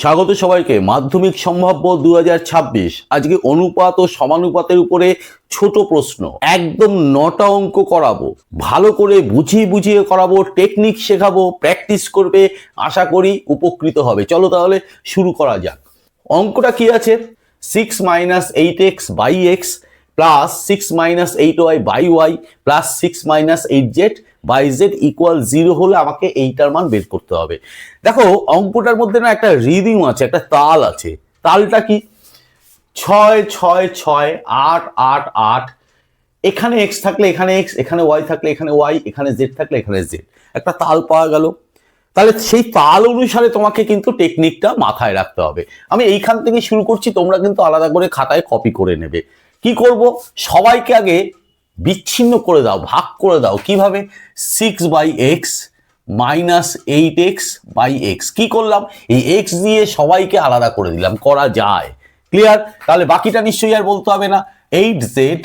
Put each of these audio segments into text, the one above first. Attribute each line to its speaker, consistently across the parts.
Speaker 1: স্বাগত সবাইকে। মাধ্যমিক সম্ভাব্য দু হাজার ছাব্বিশ। আজকে অনুপাত ও সমানুপাতের উপরে ছোট প্রশ্ন। একদম নটা অঙ্ক করাবো। ভালো করে বুঝিয়ে বুঝিয়ে করাবো, টেকনিক শেখাবো, প্র্যাকটিস করবে, আশা করি উপকৃত হবে। চলো তাহলে শুরু করা যাক। অঙ্কটা কি আছে? Six minus eight x by x plus six minus eight y by y plus six minus eight z by z equal zero হলে আমাকে এইটার মান বের করতে হবে। দেখো, অঙ্কটার মধ্যে না একটা রিদিম আছে, একটা তাল আছে। তালটা কি? ছয় ছয় ছয়, আট আট আট। এখানে এক্স থাকলে এখানে এক্স এখানে ওয়াই থাকলে এখানে ওয়াই এখানে জেড থাকলে এখানে জেড একটা তাল পাওয়া গেল। তাহলে সেই তাল অনুসারে তোমাকে কিন্তু টেকনিকটা মাথায় রাখতে হবে। আমি এইখান থেকে শুরু করছি, তোমরা কিন্তু আলাদা করে খাতায় কপি করে নেবে। কি করব? সবাইকে আগে বিচ্ছিন্ন করে দাও, ভাগ করে দাও। কীভাবে? Six by x minus eight x by x কি করলাম? এই এক্স দিয়ে সবাইকে আলাদা করে দিলাম, করা যায়। ক্লিয়ার তাহলে বাকিটা নিশ্চয়ই আর বলতে হবে না। Eight z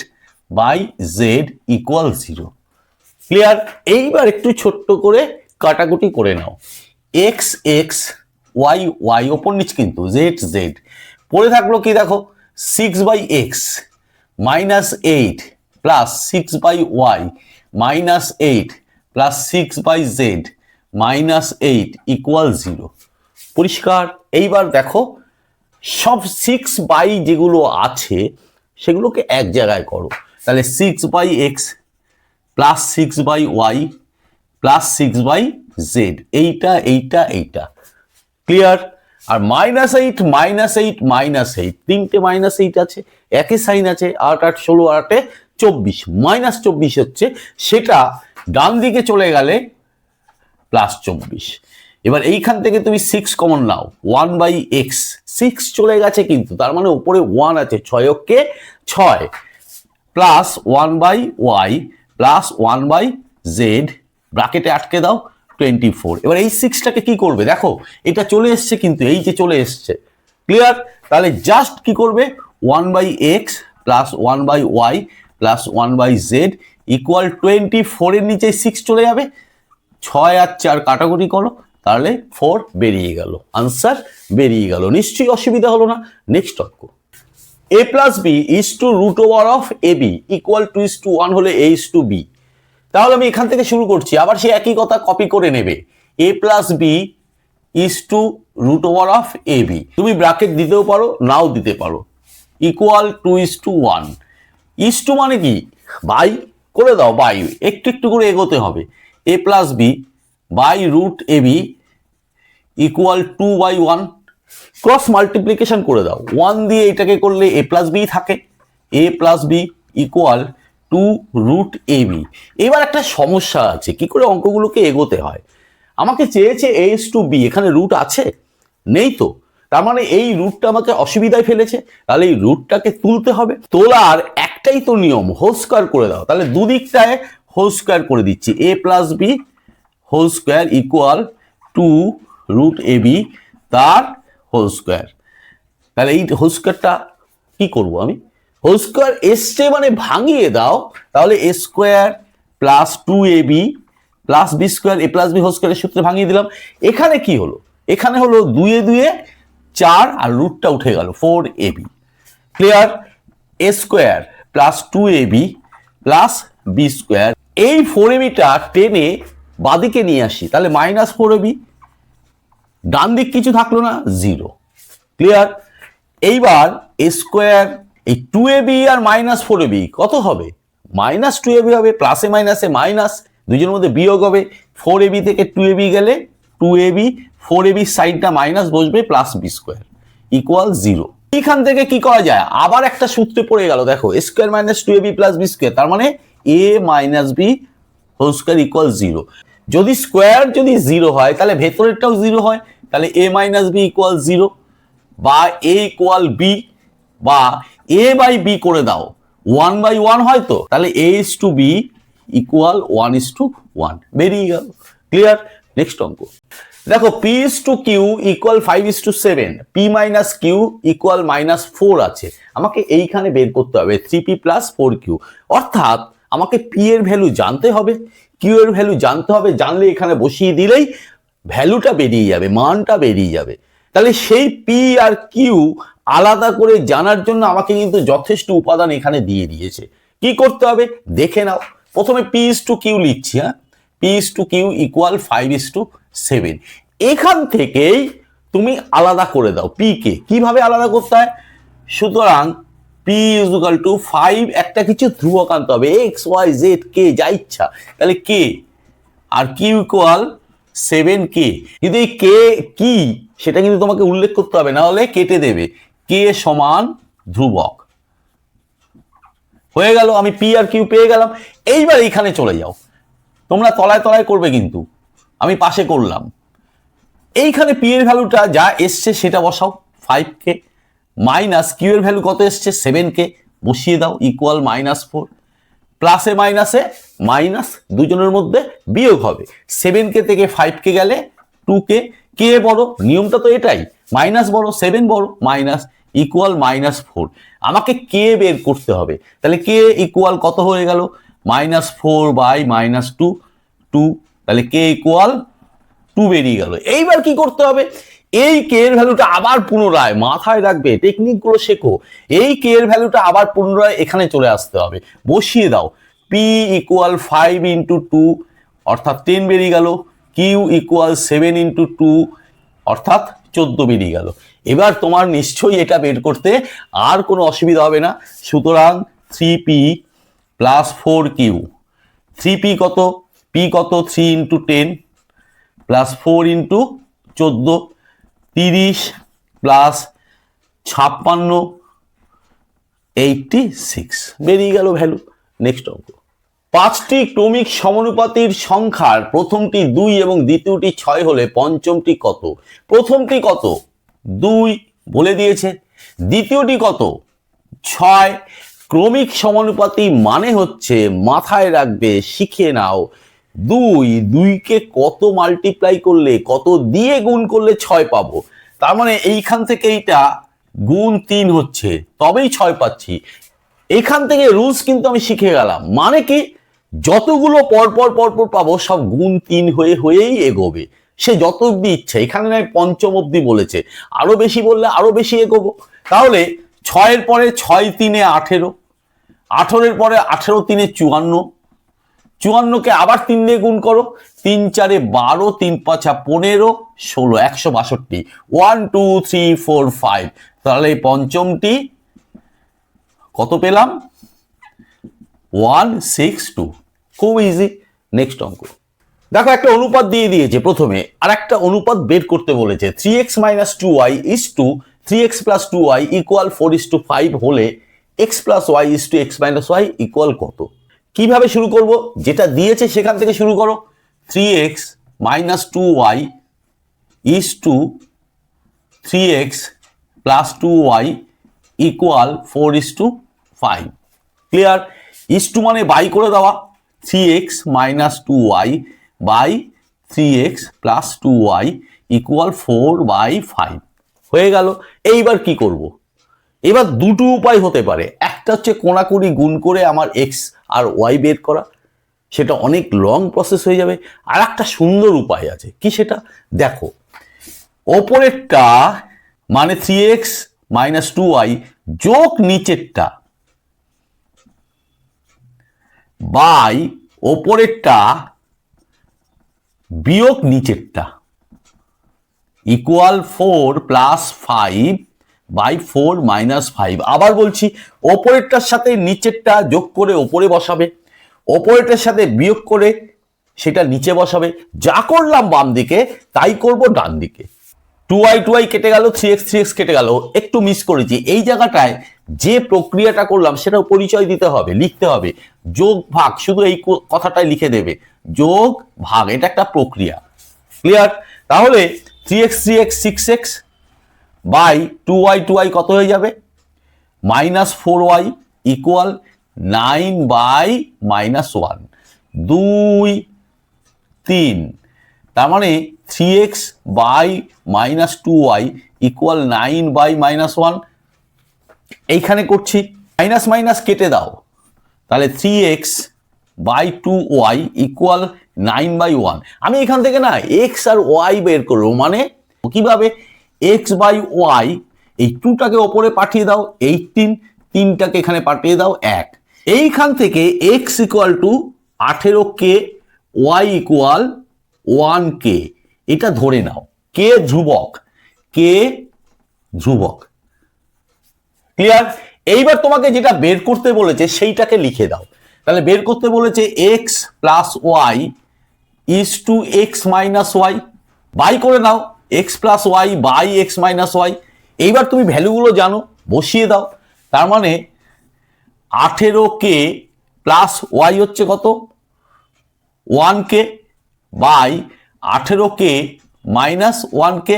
Speaker 1: by z equal zero clear এইবার একটু ছোট্ট করে কাটাকুটি করে নাও। এক্স এক্স ওয়াই ওয়াই ওপর নিচ কিন্তু জেড জেড পড়ে থাকল কি দেখো? Six by x minus eight plus six by y minus eight plus six by z minus eight equal zero পরিষ্কার? এইবার দেখো, সব সিক্স বাই যেগুলো আছে, সেগুলোকে এক জায়গায় করো। তাহলে six by x plus six by y plus six by z এইটা এইটা এইটা। ক্লিয়ার আর minus eight minus eight minus eight তিনটে মাইনাস এইট আছে। একই সাইন আছে আট আট, ষোলো, আটে চব্বিশ। মাইনাস চব্বিশ হচ্ছে সেটা ডান দিকে চলে গেলে প্লাস চব্বিশ। এবার এইখান থেকে তুমি সিক্স কমন নাও ওয়ান বাই এক্স সিক্স চলে গেছে কিন্তু, তার মানে উপরে ওয়ান আছে ছয়কে ছয়। Plus one by y plus one by z ব্রাকেটে আটকে দাও টোয়েন্টি ফোর এবার এই সিক্সটাকে কি করবে? দেখো, এটা চলে এসছে কিন্তু, এই যে চলে এসছে। ক্লিয়ার তাহলে জাস্ট কি করবে? One by x plus one by y plus one by z equal twenty ফোরের নিচে সিক্স চলে যাবে। ছয় আর চার কাটাকুটি করো, তাহলে ফোর বেরিয়ে গেল। আনসার বেরিয়ে গেল। নিশ্চয়ই অসুবিধা হলো না। নেক্সট অঙ্ক a plus b is to root over of a b equal to is to one হলে এ ইস টু বি তাহলে আমি এখান থেকে শুরু করছি। আবার সে একই কথা কপি করে নেবে। A plus b is to root over of a b তুমি ব্র্যাকেট দিতেও পারো, নাও দিতে পারো। Equal to is to one is to মানে কি? বাই করে দাও বাই একটু একটু করে এগোতে হবে। A plus b by root a b equal to by one cross multiplication করে দাও। ওয়ান দিয়ে এটাকে করলে এ প্লাস বি থাকে। A plus b equal to root a b এবার একটা সমস্যা আছে। কি করে অঙ্কগুলোকে এগোতে হয়? আমাকে চেয়েছে এস টু বি এখানে রুট আছে? নেই তো। তার মানে এই রুটটা আমাকে অসুবিধায় ফেলেছে। তাহলে এই রুটটাকে তুলতে হবে। তোলার একটাই তো নিয়ম হোল স্কোয়ার করে দাও। তাহলে দুদিকটায় হোল স্কোয়ার করে দিচ্ছি। A plus b whole square equal to root a b তার হোল স্কোয়ার তাহলে এই হোল স্কোয়ারটা কি করব আমি? হোল স্কোয়ার এসছে মানে ভাঙিয়ে দাও, তাহলে a square plus two a b plus b square a plus b whole স্কোয়ারের সূত্রে ভাঙিয়ে দিলাম। এখানে কি হলো? এখানে হলো দুয়ে দুয়ে চার আর রুটটা উঠে গেল four a b clear a square plus two a b plus b square এই ফোর এবিটা টেনে বাদিকে নিয়ে আসি, তাহলে মাইনাস ফোর এবি ডান দিক কিছু থাকল না জিরো ক্লিয়ার এইবার এ স্কোয়ার এই টু এ বি আর মাইনাস ফোর এ বি কত হবে? মাইনাস টু এ বি হবে প্লাসে মাইনাসে মাইনাস দুজনের মধ্যে বিয়োগ হবে। ফোর এ বি থেকে টু এ বি গেলে two a b four a b সাইডটা মাইনাস বসবে plus b square equal zero এখান থেকে কি করা যায়? আবার একটা সূত্রে পড়ে গেল, দেখো square minus two a b plus b square তার মানে a minus b whole square equal zero যদি স্কোয়ার যদি জিরো হয়, তাহলে ভেতরেরটাও জিরো হয়, তাহলে a minus b equal zero বা এ ইকুয়াল বি বা এ বাই বি করে দাও। ওয়ান বাই ওয়ান হয় তো? তাহলে a is to b equal one is to one বেরিয়ে গেল। ক্লিয়ার নেক্সট অঙ্ক। দেখো p is to q equal five is to seven p minus q equal minus four আছে। আমাকে এইখানে বের করতে হবে three p plus four q অর্থাৎ, আমাকে পি এর ভ্যালু জানতে হবে কিউ এর ভ্যালু জানতে হবে, জানলে এখানে বসিয়ে দিলেই ভ্যালুটা বেরিয়ে যাবে, মানটা বেরিয়ে যাবে। তাহলে সেই পি আর কিউ আলাদা করে জানার জন্য আমাকে কিন্তু যথেষ্ট উপাদান এখানে দিয়ে দিয়েছে। কি করতে হবে? দেখে নাও। প্রথমে পি ইস টু কিউ লিখছি হ্যাঁ? P is to q equal five is to seven এখান থেকেই তুমি আলাদা করে দাও পি কে। কীভাবে আলাদা করতে হয়? সুতরাং পি ইজুকাল টু ফাইভ একটা কিছু ধ্রুবক আনতে হবে। এক্স ওয়াই জেড কে যা ইচ্ছা। তাহলে কে আর কিউ ইকুয়াল সেভেন কে কিন্তু এই কে কি সেটা কিন্তু তোমাকে উল্লেখ করতে হবে না হলে কেটে দেবে। কে সমান ধ্রুবক। হয়ে গেল, আমি পি আর কিউ পেয়ে গেলাম। এইবার এইখানে চলে যাও। তোমরা তলায় তলায় করবে কিন্তু। আমি পাশে করলাম। এইখানে পি এর ভ্যালুটা যা এসছে সেটা বসাও ফাইভ কে মাইনাস কিউ এর ভ্যালু কত এসছে? সেভেন কে বসিয়ে দাও ইকুয়াল মাইনাস ফোর প্লাসে মাইনাসে মাইনাস দুজনের মধ্যে বিয়োগ হবে। সেভেন কে থেকে ফাইভ কে গেলে টু কে কে বড়, নিয়মটা তো এটাই মাইনাস বড় সেভেন বড় মাইনাস ইকুয়াল মাইনাস ফোর আমাকে কে বের করতে হবে। তাহলে কে ইকুয়াল কত হয়ে গেল? Minus four by minus two two তাহলে কে ইকুয়াল টু বেরিয়ে গেল। এইবার কি করতে হবে? এই কে এর ভ্যালুটা আবার পুনরায় মাথায় রাখবে টেকনিকগুলো শেখো। এই কে এর ভ্যালুটা আবার পুনরায় এখানে চলে আসতে হবে। বসিয়ে দাও। P equal five into two অর্থাৎ টেন বেরিয়ে গেল। Q equal seven into two অর্থাৎ চোদ্দ বেরিয়ে গেল। এবার তোমার নিশ্চয়ই এটা বের করতে আর কোনো অসুবিধা হবে না। সুতরাং three p plus four q three p কত? পি কত? Three into ten plus four into চোদ্দ, তিরিশ প্লাস ছাপ্পান্ন এইটটি সিক্স বেরিয়ে গেল ভ্যালু নেক্সট অঙ্ক। পাঁচটি ক্রমিক সমানুপাতির সংখ্যার প্রথমটি দুই এবং দ্বিতীয়টি ছয় হলে পঞ্চমটি কত? প্রথমটি কত? দুই বলে দিয়েছে। দ্বিতীয়টি কত? ছয়। ক্রমিক সমানুপাতি মানে হচ্ছে মাথায় রাখবে, শিখে নাও। দুই, দুইকে কত মাল্টিপ্লাই করলে, কত দিয়ে গুণ করলে ছয় পাবো? তার মানে এইখান থেকে এইটা গুণ তিন হচ্ছে, তবেই ছয় পাচ্ছি। এখান থেকে রুলস কিন্তু আমি শিখে গেলাম। মানে কি? যতগুলো পরপর পরপর পাবো, সব গুণ তিন হয়ে, হয়েই এগোবে। সে যত অব্দি ইচ্ছা, এখানে নয়, পঞ্চম অব্দি বলেছে। আরও বেশি বললে আরও বেশি এগোবো। তাহলে ছয়ের পরে ছয় তিনে আঠেরো, আঠেরোর পরে আঠেরো তিনে চুয়ান্ন চুয়ান্নকে আবার তিন দিয়ে গুণ করো। তিন, চারে বারো, তিন, পাঁচা পনেরো, ষোলো, একশো বাষট্টি। One two three four five তাহলে এই পঞ্চমটি কত পেলাম? ওয়ান সিক্স টু খুব ইজি নেক্সট অঙ্ক। দেখো, একটা অনুপাত দিয়ে দিয়েছে প্রথমে, আর একটা অনুপাত বের করতে বলেছে। Three x minus two y is to three x plus two y equal four is to five হলে x plus y is to x minus y equal কত? কীভাবে শুরু করব? যেটা দিয়েছে সেখান থেকে শুরু করো। Three x minus two y is to three x plus two y equal four is to five clear is to মানে বাই করে দেওয়া। Three x minus two y by three x plus two y equal four by five হয়ে গেল। এইবার কি করব। এবার দুটো উপায় হতে পারে। একটা হচ্ছে কোনাকুনি গুণ করে আমার এক্স আর ওয়াই বের করা। সেটা অনেক লং প্রসেস হয়ে যাবে। আর একটা সুন্দর উপায় আছে। কি সেটা? দেখো, ওপরেরটা মানে three x minus two y যোগ নিচেরটা বাই ওপরেরটা বিয়োগ নিচেরটা equal four plus five by four minus five আবার বলছি, ওপরেরটার সাথে নিচেরটা যোগ করে ওপরে বসাবে। ওপরেরটার সাথে বিয়োগ করে সেটা নিচে বসাবে। যা করলাম বাম দিকে, তাই করব ডান দিকে। টু আই টু আই কেটে গেল three x three x x গেল। একটু মিস করেছি। এই জায়গাটায় যে প্রক্রিয়াটা করলাম সেটাও পরিচয় দিতে হবে, লিখতে হবে। যোগ ভাগ, শুধু এই কথাটাই লিখে দেবে। যোগ ভাগ, এটা একটা প্রক্রিয়া। ক্লিয়ার তাহলে three x three x six x by two y two y কত হয়ে যাবে? Minus four y equal nine by minus one দুই, তিন। তার মানে three x by minus two y equal nine by minus one এইখানে করছি মাইনাস মাইনাস কেটে দাও। তাহলে three x by two y equal nine by one আমি এখান থেকে না এক্স আর ওয়াই বের করব মানে কীভাবে? এক্স বাই ওয়াই এই টুটাকে ওপরে পাঠিয়ে দাও এইটিন তিনটাকে এখানে পাঠিয়ে দাও, এক। এইখান থেকে এক্স ইকুয়াল টু আঠেরো k y equal one k এটা ধরে নাও। কে ধ্রুবক। কে ধ্রুবক। ক্লিয়ার এইবার তোমাকে যেটা বের করতে বলেছে, সেইটাকে লিখে দাও। তাহলে বের করতে বলেছে x plus y is to x minus y by করে নাও। X plus y by x minus y এইবার তুমি ভ্যালুগুলো জানো, বসিয়ে দাও। তার মানে আঠেরো কে প্লাস ওয়াই হচ্ছে কত? ওয়ান কে বাই আঠেরো কে মাইনাস ওয়ান কে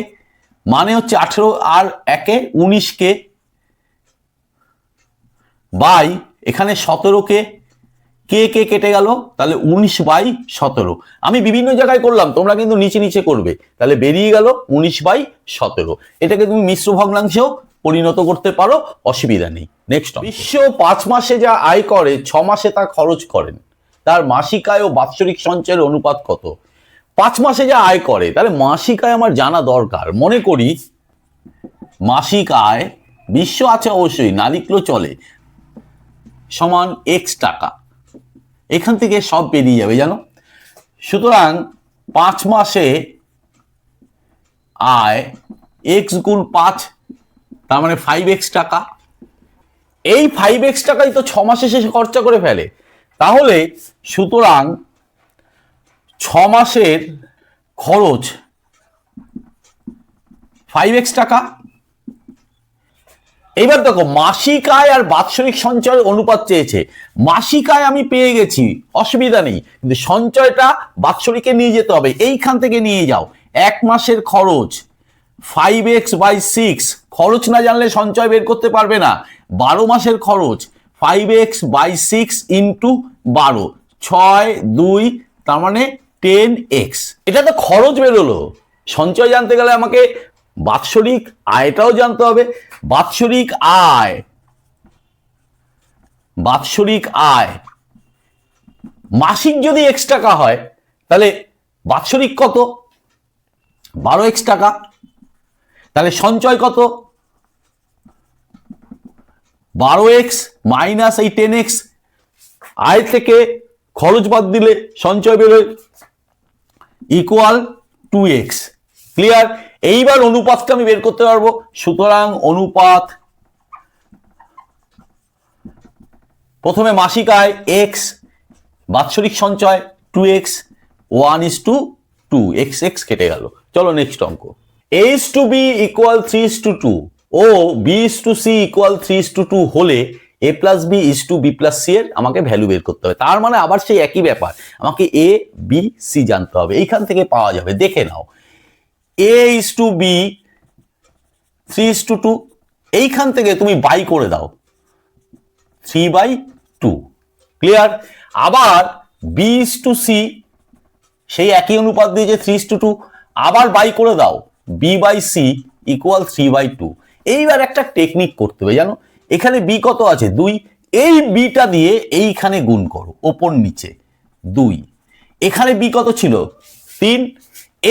Speaker 1: মানে হচ্ছে আঠেরো আর একে উনিশ কে বাই এখানে সতেরো কে কে কে কেটে গেল? তাহলে উনিশ বাই সতেরো। আমি বিভিন্ন জায়গায় করলাম, তোমরা কিন্তু নিচে নিচে করবে। তাহলে বেরিয়ে গেল উনিশ বাই সতেরো। এটাকে তুমি মিশ্র ভগ্নাংশেও পরিণত করতে পারো, অসুবিধা নেই। নেক্সট বিশ্ব পাঁচ মাসে যা আয় করে, ছ মাসে তা খরচ করেন। তার মাসিক আয় ও বাৎসরিক সঞ্চয়ের অনুপাত কত? পাঁচ মাসে যা আয় করে, তাহলে মাসিক আয় আমার জানা দরকার। মনে করি, মাসিক আয় বিশ্ব আছে অবশ্যই না লিখলেও চলে, সমান এক্স টাকা। এখান থেকে সব বেরিয়ে যাবে, জানো? সুতরাং পাঁচ মাসে আয় এক্স গুণ পাঁচ, তার মানে ফাইভ এক্স টাকা। এই ফাইভ এক্স টাকাই তো ছ মাসে শেষে খরচা করে ফেলে। তাহলে সুতরাং ছ মাসের খরচ ফাইভ এক্স টাকা। এইবার দেখো মাসিক আয় আর বাৎসরিক সঞ্চয় অনুপাত চেয়েছে। মাসিক আয় আমি পেয়ে গেছি, অসুবিধা নেই, কিন্তু সঞ্চয়টা বাৎসরিকে নিয়ে যেতে হবে, এইখান থেকে নিয়ে যাও। এক মাসের খরচ ফাইভ এক্স বাই সিক্স খরচ না জানলে সঞ্চয় বের করতে পারবে না। বারো মাসের খরচ five x by six into বারো, ছয়, দুই, তার মানে টেন এক্স এটা তো খরচ বেরোলো। সঞ্চয় জানতে গেলে আমাকে বাৎসরিক আয়টাও জানতে হবে। বাৎসরিক আয়। বাৎসরিক আয়। মাসিক যদি এক্স টাকা হয়, তাহলে বাৎসরিক কত? বারো এক্স টাকা। তাহলে সঞ্চয় কত? বারো এক্স মাইনাস এই টেন এক্স আয় থেকে খরচ বাদ দিলে সঞ্চয় বেরোয় ইকুয়াল টু এক্স ক্লিয়ার এইবার অনুপাতটা আমি বের করতে পারব। সুতরাং অনুপাত প্রথমে মাসিক আয় এক্স বাৎসরিক সঞ্চয় two x one is to two x x x গেল। চলো নেক্সট অঙ্ক। A to b equal three is to two two b is to c equal three is to two two a plus b is to b plus c এর আমাকে value বের করতে হবে। তার মানে আবার সেই একই ব্যাপার, আমাকে এ বি সি জানতে হবে। এইখান থেকে পাওয়া যাবে। দেখে নাও। A to b three is to two এইখান থেকে তুমি বাই করে দাও। থ্রি বাই টু ক্লিয়ার আবার বি ইস টু সি সেই একই অনুপাত দিয়েছে থ্রি ইস টু টু আবার বাই করে দাও। B by c equal three by two এইবার একটা টেকনিক করতে হবে, জানো? এখানে বি কত আছে? দুই। এই বিটা দিয়ে এইখানে গুণ করো, ওপর নিচে। দুই। এখানে বি কত ছিল? তিন।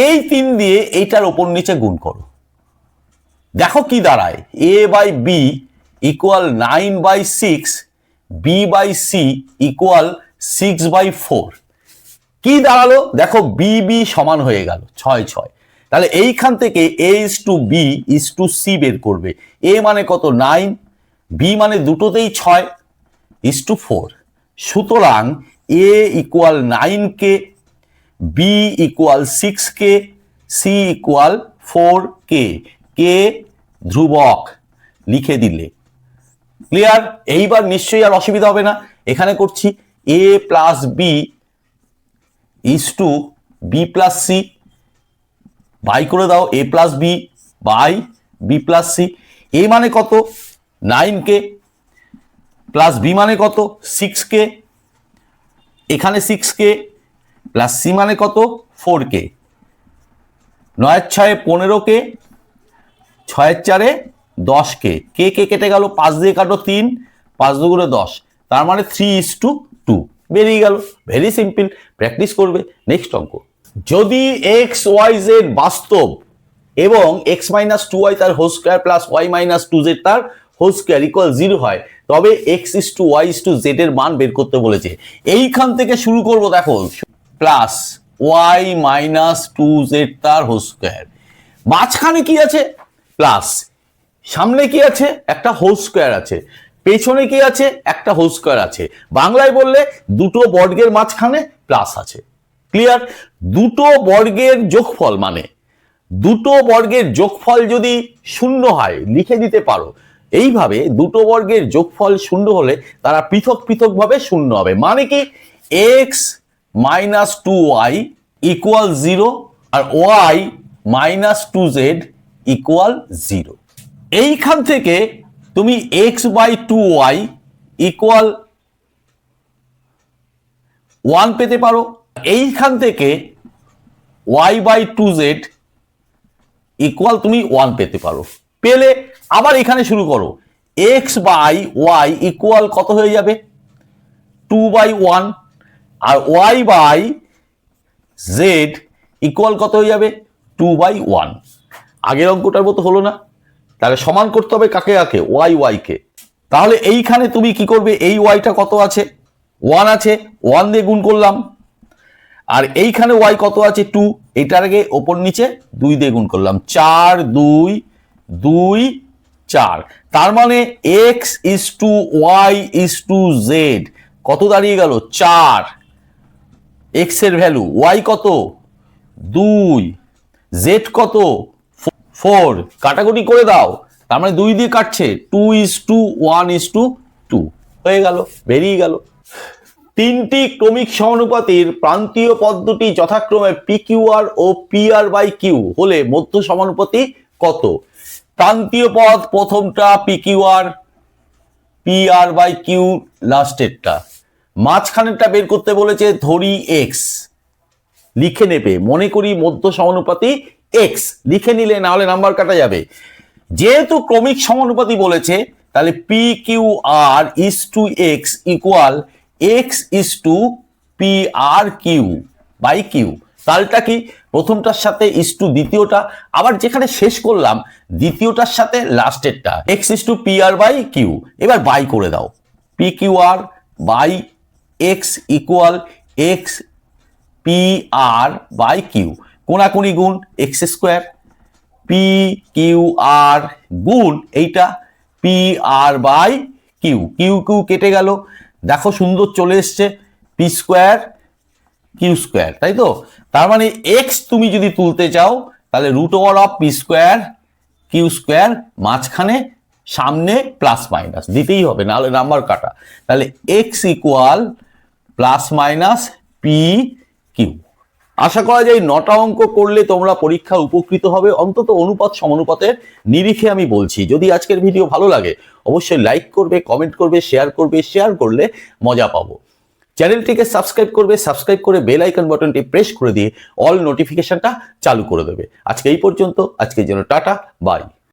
Speaker 1: এই তিন দিয়ে এইটার ওপর নিচে গুণ করো। দেখো কি দাঁড়ায়। A by b equal nine by six b by c equal six by four কি দাঁড়াল? দেখো বি বি সমান হয়ে গেল, ছয় ছয়। তাহলে এইখান থেকে a is to b is to c বের করবে। এ মানে কত? নাইন বি মানে দুটোতেই ছয় ইস টু ফোর সুতরাং a equal nine k b equal six k c equal four k k ধ্রুবক লিখে দিলে। ক্লিয়ার এইবার নিশ্চয়ই আর অসুবিধা হবে না। এখানে করছি a plus b is to b plus c by করে দাও a plus b by b plus c a মানে কত? নাইন কে প্লাস বি মানে কত? সিক্স কে এখানে সিক্স কে প্লাস সি মানে কত? ফোর কে নয়ের ছয়ে পনেরো কে ছয়ের চারে দশ কে কে কে কেটে গেল, পাঁচ দিয়ে কাটো তিন, পাঁচ দুগুণে দশ। তার মানে থ্রি ইস টু টু বেরিয়ে গেল। ভেরি সিম্পল প্র্যাকটিস করবে। নেক্সট অঙ্ক। যদি এক্স ওয়াই জেড বাস্তব এবং এক্স মাইনাস টু ওয়াই তার whole square plus y minus two z তার হোল স্কোয়ার ইকুয়াল জিরো হয়, তবে x is to y is to z এর মান বের করতে বলেছে। এইখান থেকে শুরু করব, দেখো। Plus y minus two z তার হোল স্কোয়ার। মাঝখানে কি আছে? প্লাস। সামনে কি আছে? একটা হোল স্কোয়ার আছে। পেছনে কি আছে? একটা হোল স্কোয়ার আছে। বাংলায় বললে দুটো বর্গের মাঝখানে প্লাস আছে। ক্লিয়ার? দুটো বর্গের যোগফল মানে দুটো বর্গের যোগফল যদি শূন্য হয়, লিখে দিতে পারো। এইভাবে দুটো বর্গের যোগফল শূন্য হলে তারা পৃথক পৃথকভাবে শূন্য হবে। মানে কি? X minus two y equal zero আর y minus two z equal zero এইখান থেকে তুমি x by two y equal one পেতে পারো। এইখান থেকে y by two z equal তুমি ওয়ান পেতে পারো। পেলে আবার এখানে শুরু করো। এক্স বাই ওয়াই ইকুয়াল কত হয়ে যাবে? টু বাই ওয়ান আর ওয়াই বাই জেড ইকুয়াল কত হয়ে যাবে? টু বাই ওয়ান আগের অঙ্কটার মতো হলো না। তাহলে সমান করতে হবে কাকে কাকে? ওয়াই ওয়াই কে। তাহলে এইখানে তুমি কি করবে? এই ওয়াইটা কত আছে? ওয়ান আছে। ওয়ান দিয়ে গুণ করলাম। আর এইখানে ওয়াই কত আছে? টু এটার আগে ওপর নিচে দুই দিয়ে গুণ করলাম। চার, দুই দুই, চার। তার মানে x is to y is to z কত দাঁড়িয়ে গেল? চার। এক্সের ভ্যালু ওয়াই কত? দুই। জেড কত? ফোর কাটাকুটি করে দাও। তার মানে দুই দিয়ে কাটছে। Two is to one is to two হয়ে গেল, বেরিয়ে গেল। তিনটি ক্রমিক সমানুপাতির প্রান্তীয় পদ্ধতি যথাক্রমে পি কিউ আর ও পি আর বাই কিউ হলে মধ্য সমানুপাতি কত? প্রান্তীয় পদ প্রথমটা p q r p r by q লাস্টেরটা মাঝখানেরটা বের করতে বলেছে ধরি এক্স লিখে নেবে, মনে করি মধ্য সমানুপাতি এক্স লিখে নিলে না হলে নাম্বার কাটা যাবে। যেহেতু ক্রমিক সমানুপাতি বলেছে, তাহলে p q r is to x equal x is to p r q by q তালটা কি? প্রথমটার সাথে ইস টু দ্বিতীয়টা। আবার যেখানে শেষ করলাম, দ্বিতীয়টার সাথে লাস্টেরটা x is to p r by q এবার বাই করে দাও। P q r by x equal x p r by q কোনাকুনি গুণ x square p q r গুণ এইটা p r by q q q কেটে গেল। দেখো সুন্দর চলে এসছে পি স্কোয়ার কিউ স্কোয়ার তাই তো? তার মানে এক্স তুমি যদি তুলতে চাও, তাহলে root over of p square q square মাঝখানে, সামনে প্লাস মাইনাস দিতেই হবে, নাহলে নাম্বার কাটা। তাহলে x equal plus minus p q. আশা করা যায় নটা অঙ্ক করলে তোমরা পরীক্ষা উপকৃত হবে। অন্তত অনুপাত সমানুপাতের নিরিখে আমি বলছি। যদি আজকের ভিডিও ভালো লাগে, অবশ্যই লাইক করবে কমেন্ট করবে শেয়ার করবে শেয়ার করলে মজা পাবো। চ্যানেলটিকে সাবস্ক্রাইব করবে সাবস্ক্রাইব করে বেল আইকন বাটনটি প্রেস করে দিয়ে অল নোটিফিকেশনটা চালু করে দেবে। আজকে এই পর্যন্ত, আজকের জন্য টাটা বাই